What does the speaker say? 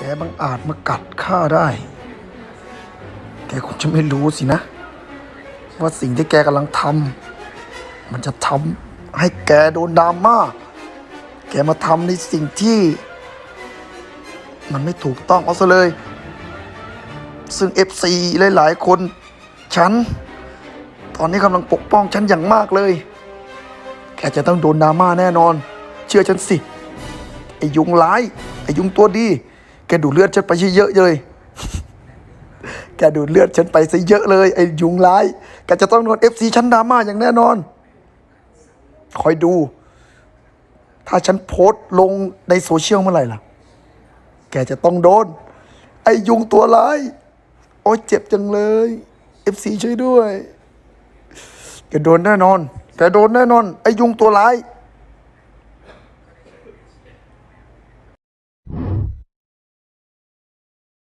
แกบังอาจมากัดข้าได้ แกคงจะไม่รู้สินะ ว่าสิ่งที่แกกำลังทำมันจะทำให้แกโดนดราม่า แกมาทำในสิ่งที่ มันไม่ถูกต้องเอาซะเลย ซึ่ง FC หลาย ๆ คน ฉัน ตอนนี้กำลังปกป้องฉันอย่างมากเลย แกจะต้องโดนดราม่าแน่นอน เชื่อฉันสิไอ้ยุงร้ายไอ้ยุงตัวดี แกดูดเลือดฉันไปเยอะเลย แกดูดเลือดฉันไปซะเยอะเลยไอ้ยุงร้ายแกจะต้องโดน FC ฉันดราม่าอย่างแน่นอน คอยดู ถ้าฉันโพสต์ลงในโซเชียลเมื่อไหร่ล่ะ แกจะต้องโดน ไอ้ยุงตัวร้าย โอ้ยเจ็บจังเลย FC ช่วยด้วย แกโดนแน่นอน แกโดนแน่นอน ไอ้ยุงตัวร้าย